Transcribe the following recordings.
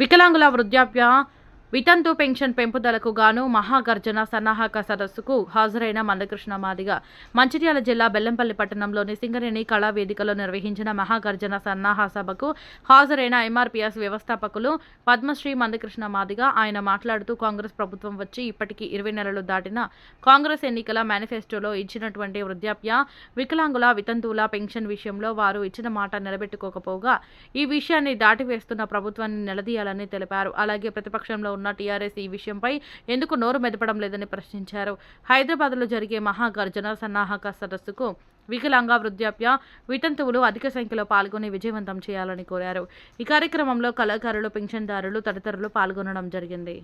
వికలాంగుల వృద్ధాప్య వితంతు పెన్షన్ పెంపుదలకు గాను మహాగర్జన సన్నాహక సదస్సుకు హాజరైన మందకృష్ణ మాదిగ. మంచిర్యాల జిల్లా బెల్లంపల్లి పట్టణంలోని సింగరేణి కళా వేదికలో నిర్వహించిన మహాగర్జన సన్నాహ సభకు హాజరైన ఎంఆర్పీఎస్ వ్యవస్థాపకులు పద్మశ్రీ మందకృష్ణ మాదిగ ఆయన మాట్లాడుతూ కాంగ్రెస్ ప్రభుత్వం వచ్చి ఇప్పటికీ ఇరవై నెలలు దాటిన కాంగ్రెస్ ఎన్నికల మేనిఫెస్టోలో ఇచ్చినటువంటి వృద్ధాప్య వికలాంగుల వితంతువుల పెన్షన్ విషయంలో వారు ఇచ్చిన మాట నిలబెట్టుకోకపోగా ఈ విషయాన్ని దాటివేస్తున్న ప్రభుత్వాన్ని నిలదీయాలని తెలిపారు. అలాగే ప్రతిపక్షంలో ఉన్న టీఆర్ఎస్ ఈ విషయంపై ఎందుకు నోరు మెదపడం లేదని ప్రశ్నించారు. హైదరాబాద్లో జరిగే మహాగర్జన సన్నాహక సదస్సుకు వికలాంగ వృద్ధాప్య వితంతువులు అధిక సంఖ్యలో పాల్గొని విజయవంతం చేయాలని కోరారు. ఈ కార్యక్రమంలో కళాకారులు పింఛన్దారులు తదితరులు పాల్గొనడం జరిగింది.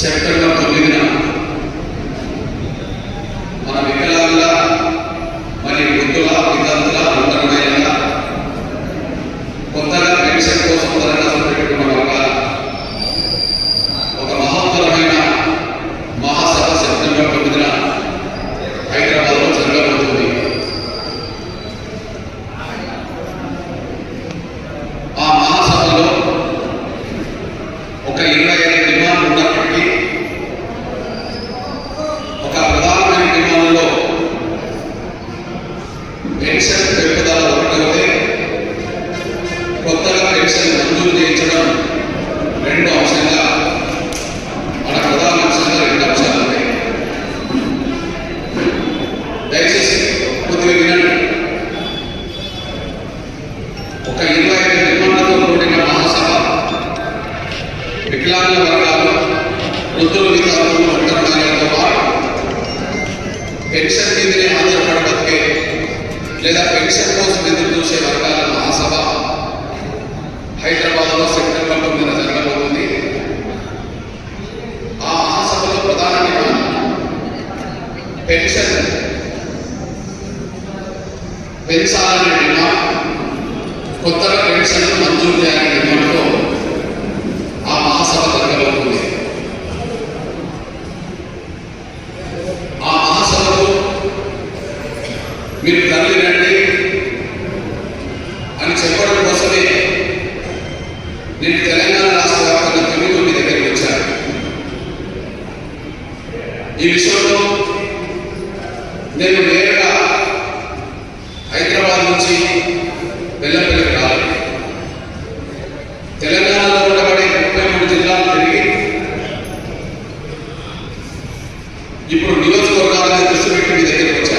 సెప్టెంబర్ తొమ్మిదిన మన వికలాంగుల మరి వృద్ధుల వితంతుల ఒంటరిమైన కొత్తగా పెన్షన్ కోసం దరఖాస్తు పెట్టుకున్న వర్గాల ఒక మహత్తరమైన మహాసభ సెప్టెంబర్ తొమ్మిదిన హైదరాబాద్లో జరగబోతుంది ఆ మహాసభలో ఒక ఇరవై ఐదు డిమాండ్లు ఉన్నప్పటికీ ఒక ప్రధానమైన డిమాండ్లో పెన్షన్ పెంపుదల ఒకటైతే కొత్తగా మంజూరు చేయించడం రెండు అంశంగా మన ప్రధాన అంశంగా రెండు అంశాలు ఉన్నాయి. దయచేసి కొద్దిగా వినండి. ఒక ఇరవై ఐదు నిర్మాణాలతో కూడిన మహాసభ వికలాంగుల వర్గాలు వృద్ధుల విధానాలు ఒంటరితో పాటు పెన్షన్ మీదనే లేదా పెన్షన్ కోసం ఎదురు చూసే వర్గాల మహాసభ హైదరాబాద్లో సెప్టెంబర్ తొమ్మిదిన జరగబోతుంది ఆ మహాసభలో ప్రధాన డిమాండ్ పెన్షన్. పెంచాలనే డిమాండ్. కొత్తగా పెన్షన్ మంజూరు చేయాలనే డిమాండ్తో ఆ మహాసభ జరగబోతుంది. ఆ మహాసభకు మీరు తల్లి రండి అని చెప్పడం కోసమే నేను తెలంగాణ రాష్ట్ర వ్యాప్తంగా తిరుగుతూ దగ్గరికి వచ్చాను. ఈ విషయంలో నేను నేరుగా హైదరాబాద్ నుంచి వెళ్ళపల్లికి రావాలి. తెలంగాణలో ఉండబడే ముప్పై మూడు జిల్లాలు తిరిగి ఇప్పుడు నియోజకవర్గాలనే దృష్టి పెట్టి మీ దగ్గరికి